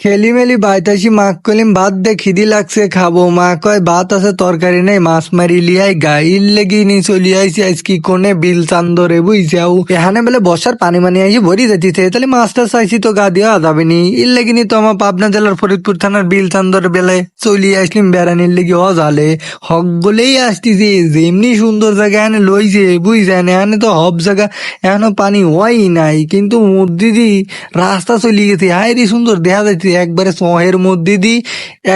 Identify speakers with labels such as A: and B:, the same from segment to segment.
A: খেলি মেলি বাইতাসি মাক কলিম ভাত দে খিদি লাগছে খাব। মা কয়, ভাত আছে, তরকারি নেই, মাছ মারি লিয়াই গাইল লেগি নি চলি আইছি আজকি কোনে বিল চান্দরে বুঝছাও এখানে বেলে বর্ষার পানি মানি আইসি ভরি যাইতিছে তাহলে মাছটা চাইছি তো গা দেওয়া যাবে নি। ইল লেগি নি তো আমার পাবনা জেলার ফরিদপুর থানার বিল চান্দর বেলে চলি আসলিম বেড়ানির লেগে অজালে। হক গলেই আসতিছে যেমনি সুন্দর জায়গা এখানে লইছে বুঝছেন এখানে তো হব জায়গা এখনও পানি হয় নাই। কিন্তু মধ্যে দি রাস্তা চলে গেছে, হাই রে সুন্দর দেখা যাচ্ছে একবারে শহরের মধ্যে দি,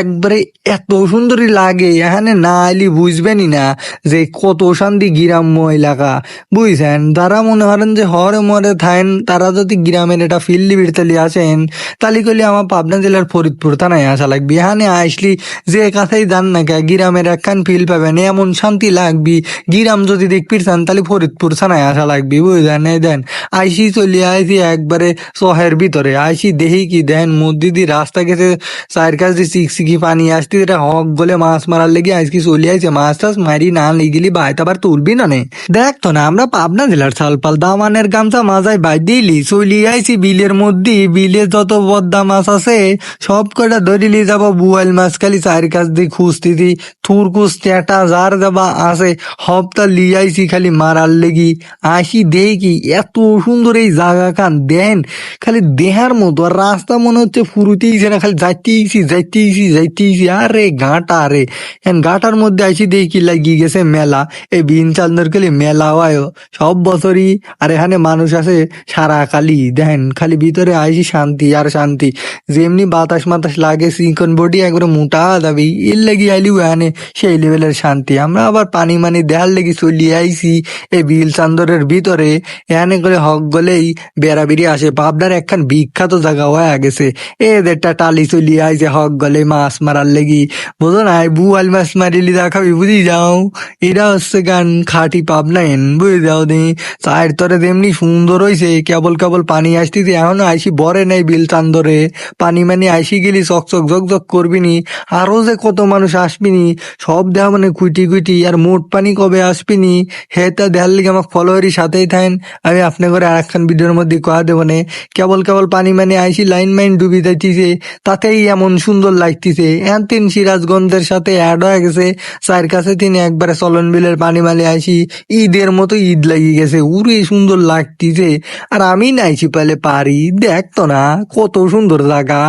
A: একবারে এত সুন্দরই লাগে, এখানে না আইলি বুঝবেনই না যে কত শান্তি গ্রাম্য এলাকা। বুঝছেন? যারা মনে করেন যে হরে মরে থাকেন, তারা যদি গ্রামের এটা ফিল্ডি বিড়তালি আসেন, তাহলে করলে আমার পাবনা জেলার ফরিদপুর থানায় আসা লাগবে। এখানে আসলি যে কাছেই যান না কে গ্রামের একখান ফিল পাবেন, এমন শান্তি লাগবি। গ্রাম যদি দেখবি চান, তাহলে ফরিদপুর থানায় আসা লাগবি, বুঝলেন? এই দেন, আইসি চলে আইসি একবারে শহরের ভিতরে, আইসি দেখি কি দেন, মধ্যে দিয়ে রাস্তা গেছে চায়ের কাছ দিয়ে চিকচিকি পানি আসতে এটা হক বলে মাছ মারার লেগে আজকে চলে আইছে মাছ টাছ মারি না লিগিলি বাইতে আবার তুলবি না নে দেখ তো না আমরা পাবনা জেলার সালপাল দামানের গামছা মাজায় বাই দিলি চলি আইছি বিলের মধ্যে বিলে যত বদ্দা মাছ আছে সব কটা ধরিলি যাব বুয়াইল মাছ খালি চায়ের কাছ দিয়ে খুঁজতেছি থুরকুস টেটা যার যাবা আছে হপ্তা লিয়াইছি খালি মারার লেগি আসি দেখি এত সুন্দর এই জায়গা খান দেন খালি দেহার মতো আর রাস্তা মনে হচ্ছে ফুরুতেইছে না, খালি যাইতেইছি যাইতেইছি যাইতেইছি আরে ঘাটা রে। এন ঘাটার মধ্যে আইসি দেখি লাগিয়ে গেছে মেলা। এই বিন চান্দর খালি মেলা হয় সব বছরই আর এখানে মানুষ আছে সারা খালি দেখেন, খালি ভিতরে আইসি শান্তি আর শান্তি। যেমনি বাতাস মাতাস লাগে সিকন বডি একবারে মোটা দাবি। এর লাগি আইলি এখানে সেই লেভেলের শান্তি। আমরা আবার পানি মানি দেহার লেগে চলি আইছি এই বিল চান্দরের ভিতরে। এখানে করে হক গলেই বেড়াবেড়ি আসে। পাবনার একখান বিখ্যাত জায়গা হয়ে গেছে। এদেরটা টালি চলি আইছে হক গলে মাছ মারার লেগি। বুঝো না বুয়াল মাছ মারিলি দেখাবি বুঝি যাও। এটা হচ্ছে গান খাটি পাব পাবনাইন বুঝে যাও দি। চায়ের তরে তেমনি সুন্দর হইছে, কেবল কেবল পানি আসতেছে, এখনও আইসি বরে নাই বিল চান্দরে পানি মানি আইসি গেলি চকচক ঝকঝক করবিনি। আরও যে কত মানুষ আসবিনি, সব দেওয়া মানে কুইটি কুইটি, আর মোট পানি কবে আসবিনি? হেটা দেখার লিগে আমার ফলোয়ারই সাথেই থাকেন আমি আপনার ঘরে আর একখান ভিডিওর মধ্যে কয়া দেবো নে, কেবল কেবল পানি মানে আইসি লাইন মাইন ডুবি যাইতিছে তাতেই এমন সুন্দর লাগতিছে। এন তিন সিরাজগঞ্জের সাথে অ্যাড হয়ে গেছে। চায়ের কাছে তিনি একবারে চলন বিলের পানি মালি আইসি ঈদের মতো ঈদ লাগি গেছে। উরে সুন্দর লাগতিছে। আর আমি নাইছি পালে পারি। দেখতো না, কত সুন্দর জায়গা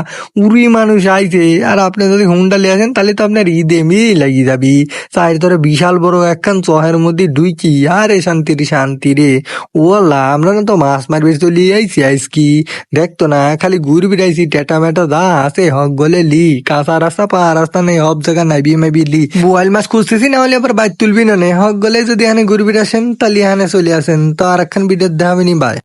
A: উড়ি মানুষ আইছে। আর আপনি যদি হুন্ডালে আসেন, তাহলে তো আপনার ঈদ এমনি লাগি যাবি। চায়ের ধরে বিশাল বড় একখান চহের মধ্যে ডুইকি আরে শান্তি রে শান্তি রে। ওলা আমরা না তো মাছ মারবে চলি আইছি আইস কি। দেখতো না, খালি ঘুরবি বেড়াইছি টেটা মেটা দা, আছে, হক গলে লি। কাঁচা রাস্তা পা রাস্তা নেই, হব জায়গা নাইবি মাইবি লি। বোয়াল মাছ খুঁজতেছি, না হলে আবার বাইর তুলবি না হক গলে যদি এখানে ঘুরবি আসেন, তাহলে এখানে চলে আসেন। তো আর একখান ভিডিও দেখাবিনি বাই